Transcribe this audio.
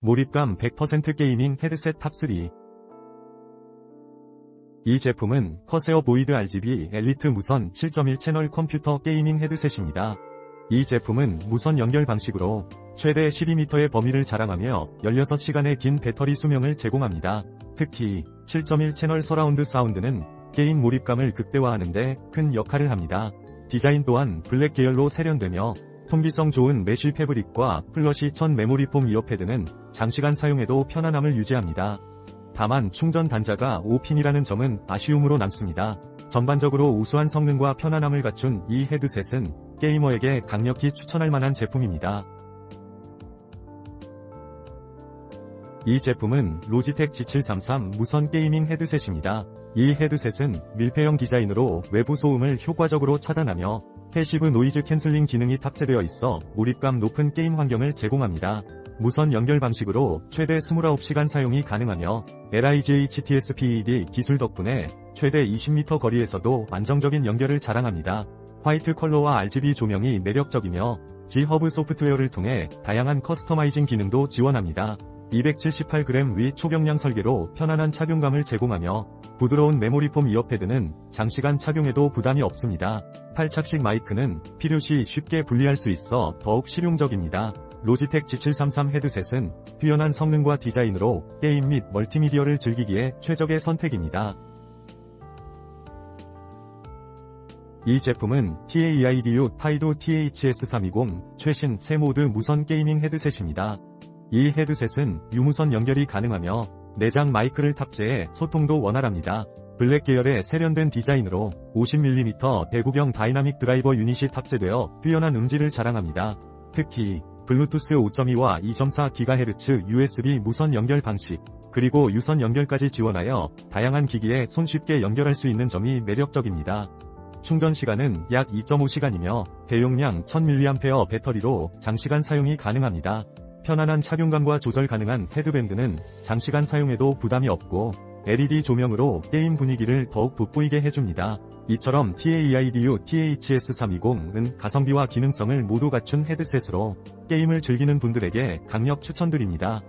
몰입감 100% 게이밍 헤드셋 탑3 이 제품은 커세어 보이드 RGB 엘리트 무선 7.1 채널 컴퓨터 게이밍 헤드셋입니다. 이 제품은 무선 연결 방식으로 최대 12m의 범위를 자랑하며 16시간의 긴 배터리 수명을 제공합니다. 특히 7.1 채널 서라운드 사운드는 게임 몰입감을 극대화하는데 큰 역할을 합니다. 디자인 또한 블랙 계열로 세련되며 통기성 좋은 메쉬 패브릭과 플러시 천 메모리 폼 이어패드는 장시간 사용해도 편안함을 유지합니다. 다만 충전 단자가 5핀이라는 점은 아쉬움으로 남습니다. 전반적으로 우수한 성능과 편안함을 갖춘 이 헤드셋은 게이머에게 강력히 추천할 만한 제품입니다. 이 제품은 로지텍 G733 무선 게이밍 헤드셋입니다. 이 헤드셋은 밀폐형 디자인으로 외부 소음을 효과적으로 차단하며 패시브 노이즈 캔슬링 기능이 탑재되어 있어 몰입감 높은 게임 환경을 제공합니다. 무선 연결 방식으로 최대 29시간 사용이 가능하며 LIGHTS-PED 기술 덕분에 최대 20m 거리에서도 안정적인 연결을 자랑합니다. 화이트 컬러와 RGB 조명이 매력적이며 G허브 소프트웨어를 통해 다양한 커스터마이징 기능도 지원합니다. 278g 위 초경량 설계로 편안한 착용감을 제공하며 부드러운 메모리 폼 이어패드는 장시간 착용해도 부담이 없습니다. 팔착식 마이크는 필요시 쉽게 분리할 수 있어 더욱 실용적입니다. 로지텍 G733 헤드셋은 뛰어난 성능과 디자인으로 게임 및 멀티미디어를 즐기기에 최적의 선택입니다. 이 제품은 TAEIDU 타이도 THS320 최신 새 모드 무선 게이밍 헤드셋입니다. 이 헤드셋은 유무선 연결이 가능하며 내장 마이크를 탑재해 소통도 원활합니다. 블랙 계열의 세련된 디자인으로 50mm 대구경 다이나믹 드라이버 유닛이 탑재되어 뛰어난 음질을 자랑합니다. 특히 블루투스 5.2와 2.4GHz USB 무선 연결 방식, 그리고 유선 연결까지 지원하여 다양한 기기에 손쉽게 연결할 수 있는 점이 매력적입니다. 충전 시간은 약 2.5시간이며 대용량 1000mAh 배터리로 장시간 사용이 가능합니다. 편안한 착용감과 조절 가능한 헤드밴드는 장시간 사용해도 부담이 없고 LED 조명으로 게임 분위기를 더욱 돋보이게 해줍니다. 이처럼 TAEIDU THS320은 가성비와 기능성을 모두 갖춘 헤드셋으로 게임을 즐기는 분들에게 강력 추천드립니다.